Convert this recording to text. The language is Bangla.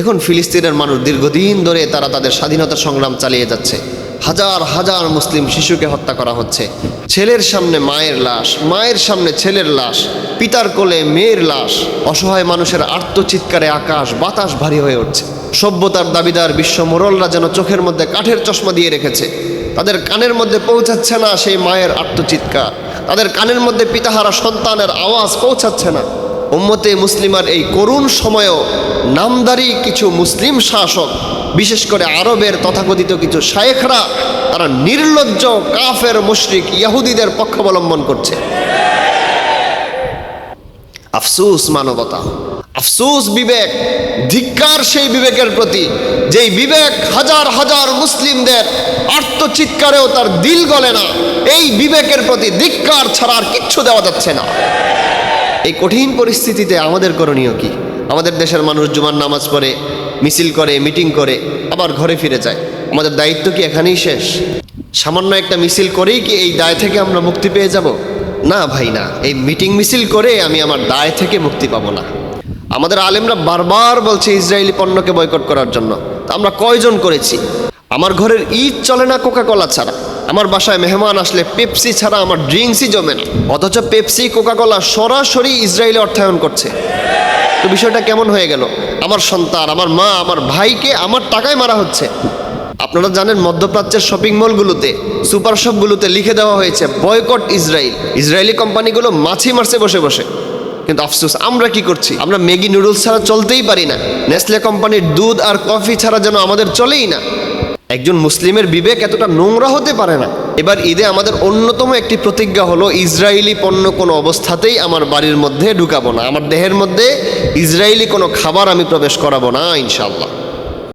দেখুন, ফিলিস্তিনের মানুষ দীর্ঘদিন ধরে তারা তাদের স্বাধীনতা সংগ্রাম চালিয়ে যাচ্ছে। হাজার হাজার মুসলিম শিশুকে হত্যা করা হচ্ছে। ছেলের সামনে মায়ের লাশ, মায়ের সামনে ছেলের লাশ, পিতার কোলে মেয়ের লাশ। অসহায় মানুষের আর্তচিৎকারে আকাশ, বাতাস ভারী হয়ে উঠছে। সভ্যতার দাবিদার বিশ্ব মোরলরা যেন চোখের মধ্যে কাঠের চশমা দিয়ে রেখেছে। তাদের কানের মধ্যে পৌঁছাচ্ছে না সেই মায়ের আর্তচিৎকার তাদের কানের মধ্যে পিতাহারা সন্তানের আওয়াজ পৌঁছাচ্ছে না। উম্মতে মুসলিমার এই করুণ সময়েও নামদারি কিছু মুসলিম শাসক, বিশেষ করে আরবের তথাকথিত কিছু শায়েখরা, তারা নির্লজ্জ কাফের, মুশরিক, ইয়াহুদিদের পক্ষাবলম্বন করছে। আফসুস মানবতা, আফসুস বিবেক, ধিক্কার সেই বিবেকের প্রতি, যেই বিবেক হাজার হাজার মুসলিমদের আর্তচিৎকারেও তার দিল গলে না, এই বিবেকের প্রতি ধিক্কার ছাড়া আর কিচ্ছু দেওয়া যাচ্ছে না। এই কঠিন পরিস্থিতিতে আমাদের করণীয় কি? আমাদের দেশের মানুষ জুমার নামাজ পড়ে, মিছিল করে, মিটিং করে, আবার ঘরে ফিরে যায়। আমাদের দায়িত্ব কি এখানেই শেষ? সামান্য একটা মিছিল করেই কি এই দায় থেকে আমরা মুক্তি পেয়ে যাব? না ভাই, না। এই মিটিং মিছিল করে আমি আমার দায় থেকে মুক্তি পাবো না। আমাদের আলেমরা বারবার বলছে ইসরায়েলি পণ্যকে বয়কট করার জন্য। আমরা কয়জন করেছি? আমার ঘরের ঈদ চলে না কোকা কোলা ছাড়া। আমার বাসায় মেহমান আসলে পেপসি ছাড়া আমার ড্রিঙ্কসই জমে না। অথচ পেপসি কোকা কোলা সরাসরি ইসরায়েলে অর্থায়ন করছে। তো বিষয়টা কেমন হয়ে গেল? আমার সন্তান, আমার মা, আমার ভাইকে আমার টাকায় মারা হচ্ছে। আপনারা জানেন মধ্যপ্রাচ্যের শপিং মলগুলোতে, সুপার শপগুলোতে লিখে দেওয়া হয়েছে, বয়কট ইসরায়েল। ইসরায়েলি কোম্পানিগুলো মাছি মারছে বসে বসে। কিন্তু আফসোস, আমরা কি করছি? আমরা ম্যাগি নুডলস ছাড়া চলতেই পারি না। নেসলে কোম্পানির দুধ আর কফি ছাড়া যেন আমাদের চলেই না। একজন মুসলিমের বিবেক এতটা নোংরা হতে পারে না। এবার ঈদে আমাদের অন্যতম একটি প্রতিজ্ঞা হলো ইসরায়েলি পণ্য কোনো অবস্থাতেই আমার বাড়ির মধ্যে ঢুকাবো না। আমার দেহের মধ্যে ইসরায়েলি কোনো খাবার আমি প্রবেশ করাবো না ইনশাল্লাহ